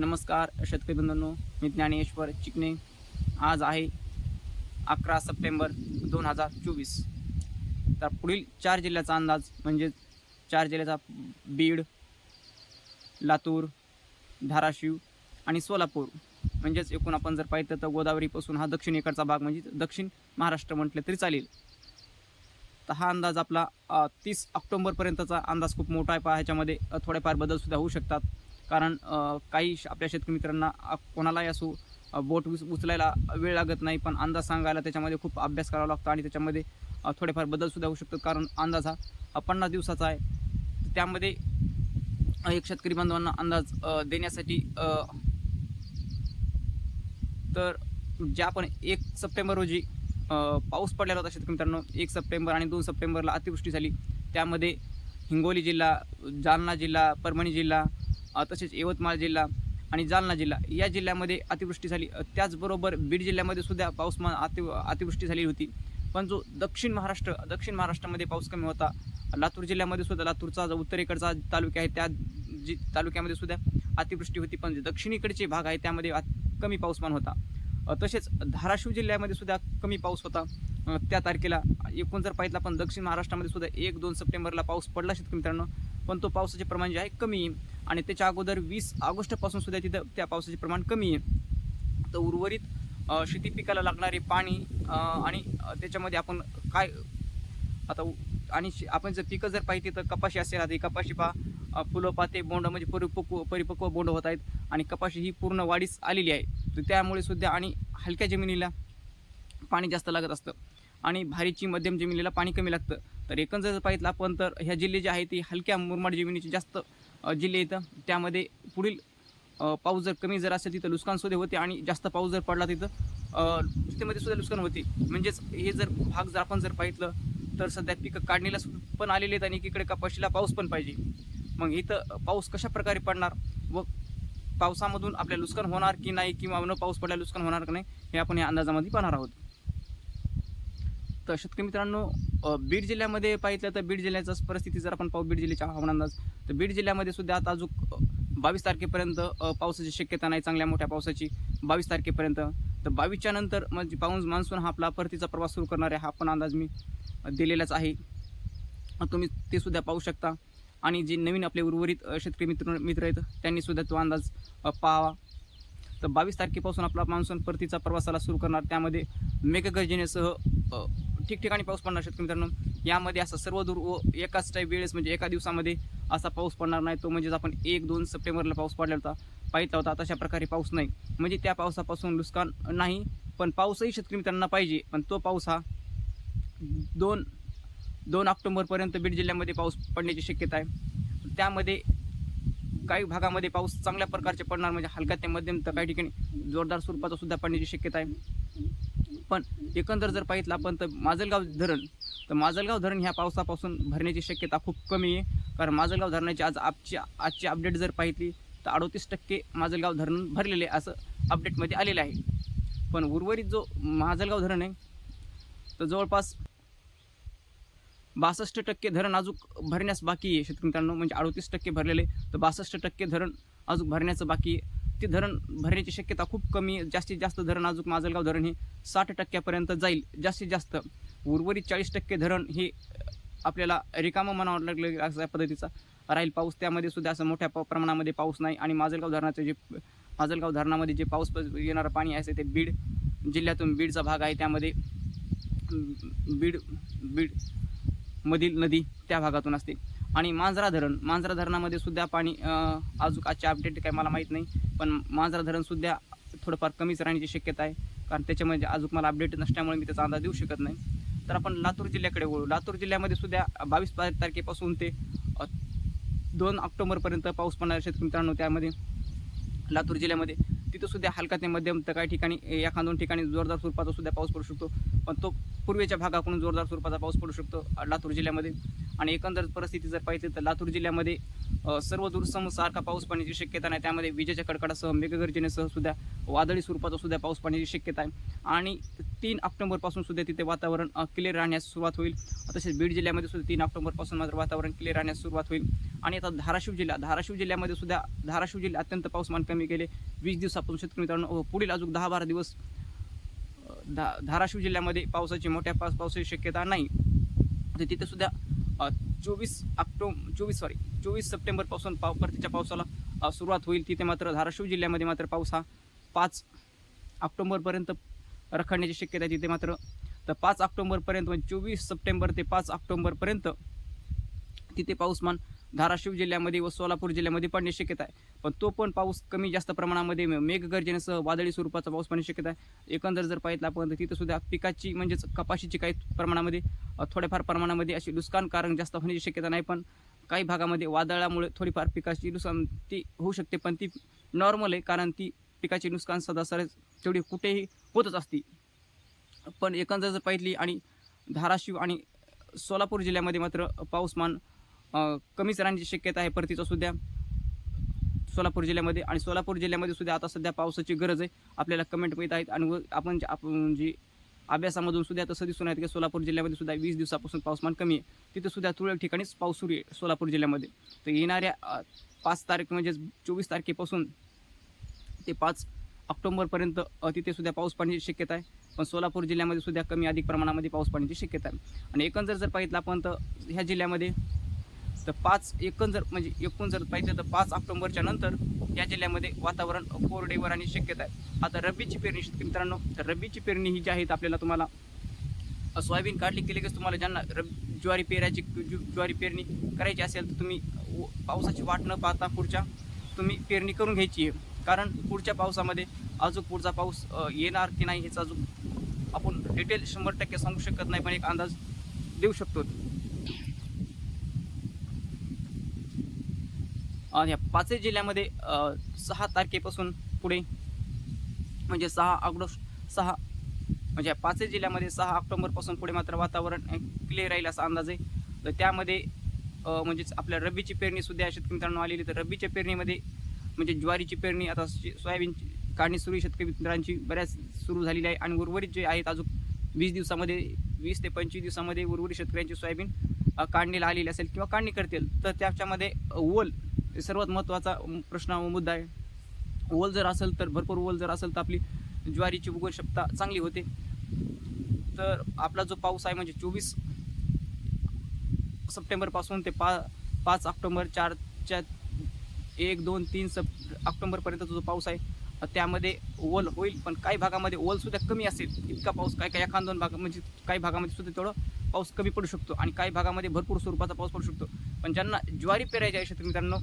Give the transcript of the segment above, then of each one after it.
नमस्कार शेतकरी बंधूंनो मी ज्ञानेश्वर चिकणे आज आहे अकरा सप्टेंबर दोन हजार चोवीस. तर पुढील चार जिल्ह्याचा अंदाज म्हणजे चार जिल्ह्याचा बीड लातूर धाराशिव आणि सोलापूर. म्हणजेच एकूण आपण जर पाहिलं तर गोदावरीपासून हा दक्षिणेकडचा भाग म्हणजे दक्षिण महाराष्ट्र म्हटलं तरी चालेल. तर हा अंदाज आपला तीस ऑक्टोंबरपर्यंतचा अंदाज खूप मोठा आहे. पहा ह्याच्यामध्ये थोडेफार बदलसुद्धा होऊ शकतात. कारण काही श- आपल्या शेतकरी मित्रांना कोणालाही असो बोट उच उचलायला वेळ लागत नाही पण अंदाज सांगायला त्याच्यामध्ये खूप अभ्यास करावा लागतो आणि त्याच्यामध्ये थोडेफार बदलसुद्धा होऊ शकतात. कारण अंदाज हा पन्नास दिवसाचा आहे. त्यामध्ये एक शेतकरी बांधवांना अंदाज देण्यासाठी तर ज्या आपण एक सप्टेंबर रोजी पाऊस पडलेला होता शेतकरी मित्रांनो एक सप्टेंबर आणि दोन सप्टेंबरला अतिवृष्टी झाली. त्यामध्ये हिंगोली जिल्हा जालना जिल्हा परभणी जिल्हा तसेच यवतमाळ जिल्हा आणि जालना जिल्हा या जिल्ह्यामध्ये अतिवृष्टी झाली. त्याचबरोबर बीड जिल्ह्यामध्ये सुद्धा पाऊसमान अति अतिवृष्टी झाली होती. पण जो दक्षिण महाराष्ट्र दक्षिण महाराष्ट्रामध्ये पाऊस कमी होता लातूर जिल्ह्यामध्ये सुद्धा लातूरचा जो उत्तरेकडचा तालुका आहे त्या जी तालुक्यामध्ये सुद्धा अतिवृष्टी होती. पण जे दक्षिणेकडचे भाग आहे त्यामध्ये कमी पाऊसमान होता. तसेच धाराशिव जिल्ह्यामध्ये सुद्धा कमी पाऊस होता. त्या तारखेला एकूण जर पाहिलं पण दक्षिण महाराष्ट्रामध्ये सुद्धा एक दोन सप्टेंबरला पाऊस पडला शेतकरी मित्रांनो. पण तो पावसाचे प्रमाण जे आहे कमी. आहे आणि त्याच्या अगोदर वीस ऑगस्टपासून सुद्धा तिथं त्या पावसाचे प्रमाण कमी आहे. तर उर्वरित शेती पिकाला लागणारे पाणी आणि त्याच्यामध्ये आपण काय आता उ- आणि आपण जर पिकं जर पाहिजे तर कपाशी असेल आता कपाशी पहा फुलं पाते बोंड म्हणजे परिपक्व परिपक्व बोंड होत आहेत. आणि कपाशी ही पूर्ण वाढीस आलेली आहे. तर त्यामुळे सुद्धा आणि हलक्या जमिनीला पाणी जास्त लागत असतं. आणि भारीची मध्यम जमिनीला पाणी कमी लागतं. तर एकंदर जर पाहिलं आपण तर ह्या जिल्हे जे आहे ते हलक्या मुरमाड जमिनीचे जास्त जिल्हे येतं त्यामध्ये पुढील पाऊस जर कमी जर असेल तिथं नुकसानसुद्धा होते आणि जास्त पाऊस जर पडला तिथं अ, शेतीमध्ये सुद्धा नुकसान होते. म्हणजेच हे जर भाग जर आपण जर पाहिलं तर सध्या पिकं काढणीला पण आलेले आहेत आणि एकीकडे कपाशीला पाऊस पण पाहिजे. मग इथं पाऊस कशा प्रकारे पडणार व पावसामधून आपल्या नुकसान होणार की नाही किंवा न पाऊस पडल्या नुकसान होणार की नाही हे आपण या अंदाजामध्ये पाहणार आहोत. तर शेतकरी मित्रांनो बीड जिल्ह्यामध्ये पाहिलं तर बीड जिल्ह्याचाच परिस्थिती जर आपण पाहू बीड जिल्ह्याच्या हवामान अंदाज तर बीड जिल्ह्यामध्ये सुद्धा आता अजून बावीस तारखेपर्यंत पावसाची शक्यता नाही चांगल्या मोठ्या पावसाची बावीस तारखेपर्यंत. तर बावीसच्या नंतर म्हणजे पाऊस मान्सून हा आपला परतीचा प्रवास सुरू करणार आहे हा पण अंदाज मी दिलेलाच आहे. तुम्ही ते सुद्धा पाहू शकता. आणि जे नवीन आपले उर्वरित शेतकरी मित्र मित्र आहेत त्यांनी सुद्धा तो अंदाज पाहावा. तर बावीस तारखेपासून आपला मान्सून परतीचा प्रवासाला सुरू करणार. त्यामध्ये मेघगर्जनेसह ठिकठिकाणी पाऊस पडणार शेतकरी मित्रांनो. यामध्ये असा सर्व दूर एकाच टाईप वेळेस म्हणजे एका दिवसामध्ये असा पाऊस पडणार नाही. तो म्हणजेच आपण एक दोन सप्टेंबरला पाऊस पडला होता. पाहिला होता. तशा प्रकारे पाऊस नाही. म्हणजे त्या पावसापासून नुकसान नाही पण पाऊसही शेतकरी मित्रांना पाहिजे. पण तो पाऊस हा दोन दोन ऑक्टोंबरपर्यंत बीड जिल्ह्यामध्ये पाऊस पडण्याची शक्यता आहे. त्यामध्ये काही भागामध्ये पाऊस चांगल्या प्रकारचे पडणार. म्हणजे हलका ते मध्यम तर काही ठिकाणी जोरदार स्वरूपाचा सुद्धा पडण्याची शक्यता आहे. पण एकंदर जर पाहितलं आपण तर माजलगाव धरण तर माजलगाव धरण ह्या पावसापासून भरण्याची शक्यता खूप कमी आहे. कारण माजलगाव धरणाची आज आजची आजची अपडेट जर पाहिली तर अडोतीस टक्के माजलगाव धरण भरलेले आहे असं अपडेटमध्ये आलेलं आहे. पण उर्वरित जो माजलगाव धरण आहे तर जवळपास बासष्ट टक्के धरण अजून भरण्यास बाकी आहे. शेतकरी मित्रांनो म्हणजे अडोतीस टक्के भरलेले तर बासष्ट टक्के धरण अजून भरण्याचं बाकी आहे. ते धरण भरण्याची शक्यता खूप कमी जास्तीत जास्त धरण अजून माजलगाव धरण हे साठ टक्क्यापर्यंत जाईल जास्तीत जास्त. उर्वरित चाळीस टक्के धरण हे आपल्याला रिकामं म्हणावं लागलं अशा पद्धतीचा. राहील पाऊस त्यामध्ये सुद्धा असं मोठ्या प- प्रमाणामध्ये पाऊस नाही आणि माजलगाव धरणाचं जे माजलगाव धरणामध्ये जे पाऊस प- येणारं पाणी आहे ते बीड जिल्ह्यातून बीडचा भाग आहे त्यामध्ये बीड बीड मधील नदी त्या भागातून असते. आणि मांजरा धरण. मांजरा धरणामध्ये सुद्धा पाणी अजून आजचे अपडेट काय मला माहीत नाही. पण मांजरा धरणसुद्धा थोडंफार कमीच राहण्याची शक्यता आहे. कारण त्याच्यामध्ये अजून मला अपडेट नसल्यामुळे मी त्याचा अंदाज देऊ शकत नाही. तर आपण लातूर जिल्ह्याकडे वळू. लातूर जिल्ह्यामध्ये सुद्धा बावीस तारखेपासून ते दोन ऑक्टोबरपर्यंत पाऊस पडणार शेतकरी मित्रांनो. त्यामध्ये लातूर जिल्ह्यामध्ये तिथं सुद्धा हलका ते मध्यम तर काही ठिकाणी एखाद दोन ठिकाणी जोरदार स्वरूपाचा सुद्धा पाऊस पडू शकतो. पण तो पूर्वेच्या भागाकडून जोरदार स्वरूपाचा पाऊस पडू शकतो लातूर जिल्ह्यामध्ये. आणि एकंदर परिस्थिती जर पाहिजे तर लातूर जिल्ह्यामध्ये सर्व दूरसम सारखा पाऊस पडण्याची शक्यता नाही. त्यामध्ये विजेच्या कडकडासह मेघगर्जनेसह सुद्धा वादळी स्वरूपाचा सुद्धा पाऊस पडण्याची शक्यता आहे. आणि तीन ऑक्टोबरपासून सुद्धा तिथे वातावरण क्लिअर राहण्यास सुरुवात होईल. तसेच बीड जिल्ह्यामध्ये सुद्धा तीन ऑक्टोबरपासून मात्र वातावरण क्लिअर राहण्यास सुरुवात होईल. आणि आता धाराशिव जिल्हा धाराशिव जिल्ह्यामध्ये सुद्धा धाराशिव जिल्ह्यात अत्यंत पाऊसमान कमी केले वीस दिवसापासून शेतकरी मित्रांनो पुढील अजून दहा बारा दिवस धा धाराशिव जिल्ह्यामध्ये पावसाची मोठ्या पाऊस पावसाची शक्यता नाही. तर तिथे सुद्धा चोवीस ऑक्टो चोवीस सॉरी चोवीस सप्टेंबरपासून पाव परतीच्या पावसाला सुरुवात होईल. तिथे मात्र धाराशिव जिल्ह्यामध्ये मात्र पाऊस हा पाच ऑक्टोंबरपर्यंत रखडण्याची शक्यता आहे तिथे मात्र. तर पाच ऑक्टोंबरपर्यंत म्हणजे चोवीस सप्टेंबर ते पाच ऑक्टोंबरपर्यंत तिथे पाऊसमान धाराशिव जिल्ह्यामध्ये व सोलापूर जिल्ह्यामध्ये पडण्याची शक्यता आहे. पण तो पण पाऊस कमी जास्त प्रमाणामध्ये मेघगर्जनेसह वादळी स्वरूपाचा पाऊस पडण्याची शक्यता आहे. एकंदर जर पाहिलं आपण तर तिथंसुद्धा पिकाची म्हणजेच कपाशीची काही प्रमाणामध्ये थोड्याफार प्रमाणामध्ये अशी नुकसानकारक जास्त होण्याची शक्यता नाही. पण काही भागामध्ये वादळामुळे थोडीफार पिकाची नुकसान ती होऊ शकते पण ती नॉर्मल आहे कारण ती पिकाची नुकसान सदासर तेवढी कुठेही होतच असती. पण एकंदर जर पाहिली आणि धाराशिव आणि सोलापूर जिल्ह्यामध्ये मात्र पाऊसमान कमीच राहण्याची शक्यता आहे परतीचा सुद्धा. सोलापूर जिल्ह्यामध्ये आणि सोलापूर जिल्ह्यामध्ये सुद्धा आता सध्या पावसाची गरज आहे. आपल्याला कमेंट मिळत आहेत आणि व आपण जे- आपण जी अभ्यासामधून सुद्धा तसं दिसून आहेत की सोलापूर जिल्ह्यामध्ये सुद्धा वीस दिवसापासून पाऊसमान कमी आहे. तिथे सुद्धा तुरळक ठिकाणीच पाऊस सुरू आहे सोलापूर जिल्ह्यामध्ये. तर येणाऱ्या पाच तारीख म्हणजेच चोवीस तारखेपासून ते पाच ऑक्टोबरपर्यंत तिथे सुद्धा पाऊस पाण्याची शक्यता आहे. पण सोलापूर जिल्ह्यामध्ये सुद्धा कमी अधिक प्रमाणामध्ये पाऊस पाण्याची शक्यता आहे. आणि एकंदर जर पाहिलं आपण तर ह्या जिल्ह्यामध्ये तर पाच एकूण जर म्हणजे एकूण जर पाहिजे तर पाच ऑक्टोंबरच्या नंतर या जिल्ह्यामध्ये वातावरण कोरडेवर आणि शक्यता आहे. आता रब्बीची पेरणी शेतकरी मित्रांनो तर रब्बीची पेरणी ही जी आहे आपल्याला तुम्हाला सोयाबीन काढली की लगेच तुम्हाला ज्यांना रब ज्वारी पेरायची ज्वारी पेरणी करायची असेल तर तुम्ही व- पावसाची वाट न पाहता पुढच्या तुम्ही पेरणी करून घ्यायची आहे. कारण पुढच्या पावसामध्ये अजून पुढचा पाऊस येणार की नाही हेच अजून आपण डिटेल शंभर टक्के सांगू शकत नाही पण एक अंदाज देऊ शकतो. आणि या पाचही जिल्ह्यामध्ये सहा तारखेपासून पुढे म्हणजे सहा ऑगस्ट सहा म्हणजे पाचही जिल्ह्यामध्ये सहा ऑक्टोबरपासून पुढे मात्र वातावरण क्लिअर राहील असा अंदाज आहे. तर त्यामध्ये म्हणजेच आपल्या रब्बीची पेरणी सुद्धा शेतकरी मित्रांनो आलेली तर रब्बीच्या पेरणीमध्ये म्हणजे ज्वारीची पेरणी आता सोयाबीनची काढणी सुरू शेतकरी मित्रांची बऱ्याच सुरू झालेली आहे. आणि उर्वरित जे आहेत अजून वीस दिवसामध्ये वीस ते पंचवीस दिवसामध्ये उर्वरित शेतकऱ्यांची सोयाबीन काढणीला आलेली असेल किंवा काढणी करतील. तर त्याच्यामध्ये ओल सर्वात महत्त्वाचा प्रश्न मुद्दा आहे. ओल जर असेल तर भरपूर ओल जर असेल तर आपली ज्वारीची उगवण क्षमता चांगली होते. तर आपला जो पाऊस आहे म्हणजे चोवीस सप्टेंबरपासून ते पा पाच ऑक्टोंबर चारच्या एक दोन तीन सप ऑक्टोंबरपर्यंतचा जो पाऊस आहे त्यामध्ये ओल होईल. पण काही भागामध्ये ओलसुद्धा कमी असेल. इतका पाऊस काय काय एखाद दोन भाग म्हणजे काही भागामध्ये सुद्धा तेवढं पाऊस कमी पडू शकतो आणि काही भागामध्ये भरपूर स्वरूपाचा पाऊस पडू शकतो. पण ज्यांना ज्वारी पेरायची आहे शेतकरी मित्रांनो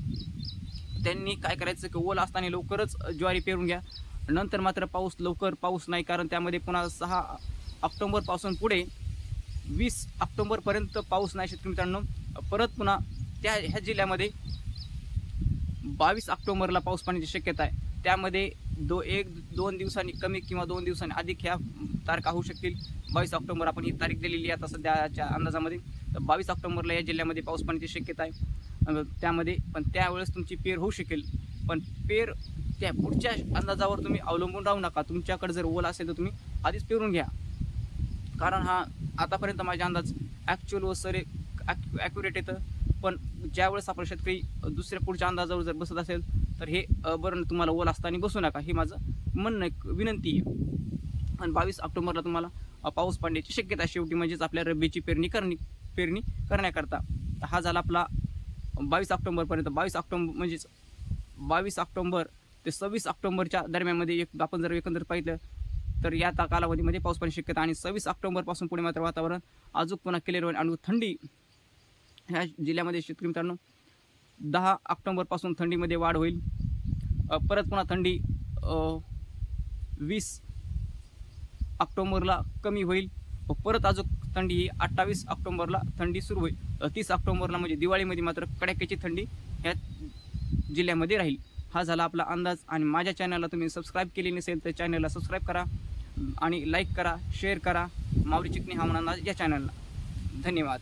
त्यांनी काय करायचं की ओल असताना लवकरच ज्वारी पेरून घ्या. नंतर मात्र पाऊस लवकर पाऊस नाही कारण त्यामध्ये पुन्हा सहा ऑक्टोंबरपासून पुढे वीस ऑक्टोंबरपर्यंत पाऊस नाही शेतकरी मित्रांनो. परत पुन्हा त्या ह्या जिल्ह्यामध्ये बावीस ऑक्टोंबरला पाऊस पाण्याची शक्यता आहे. त्यामध्ये दो एक दोन दिवसांनी कमी किंवा दोन दिवसांनी अधिक ह्या तारखा होऊ शकतील. बावीस ऑक्टोबर आपण ही तारीख दिलेली आहे आता सध्याच्या अंदाजामध्ये. तर बावीस ऑक्टोबरला या जिल्ह्यामध्ये पाऊस पडण्याची शक्यता आहे. त्यामध्ये पण त्यावेळेस तुमची पेर होऊ शकेल. पण पेर त्या पुढच्या अंदाजावर तुम्ही अवलंबून राहू नका. तुमच्याकडे जर ओल असेल तर तुम्ही आधीच पेरून घ्या. कारण हा आतापर्यंत माझा अंदाज ॲक्च्युअल व सर ॲक्युरेट येतं. पण ज्यावेळेस आपण शेतकरी दुसऱ्या पुढच्या अंदाजावर जर बसत असेल तर हे बरं तुम्हाला ओल असताना बसू नका. हे माझं म्हणणं एक विनंती आहे. आणि बावीस ऑक्टोबरला तुम्हाला पाऊस पडण्याची शक्यता शेवटी म्हणजेच आपल्या रब्बीची पेरणी करणी पेरणी करण्याकरता. तर हा झाला आपला बावीस ऑक्टोंबरपर्यंत. बावीस ऑक्टोंबर म्हणजेच बावीस ऑक्टोंबर ते सव्वीस ऑक्टोंबरच्या दरम्यानमध्ये एक आपण जर एकंदर पाहिलं तर या त्या कालावधीमध्ये पाऊस पडण्याची शक्यता आणि सव्वीस ऑक्टोंबरपासून पुढे मात्र वातावरण अजून पुन्हा क्लिअर होईल. आणि थंडी ह्या जिल्ह्यामध्ये शेतकरी मित्रांनो दहा ऑक्टोंबरपासून थंडीमध्ये वाढ होईल. परत पुन्हा थंडी वीस ऑक्टोंबरला कमी होईल. व परत अजून थंडी ही अठ्ठावीस ऑक्टोंबरला थंडी सुरू होईल. तीस ऑक्टोंबरला म्हणजे दिवाळीमध्ये मात्र कडाक्याची थंडी ह्या जिल्ह्यामध्ये राहील. हा झाला आपला अंदाज आणि माझ्या चॅनलला तुम्ही सबस्क्राईब केली नसेल तर चॅनलला सबस्क्राईब करा आणि लाईक करा शेअर करा. मावरी चिकणी हवामान अंदाज या चॅनलला. धन्यवाद.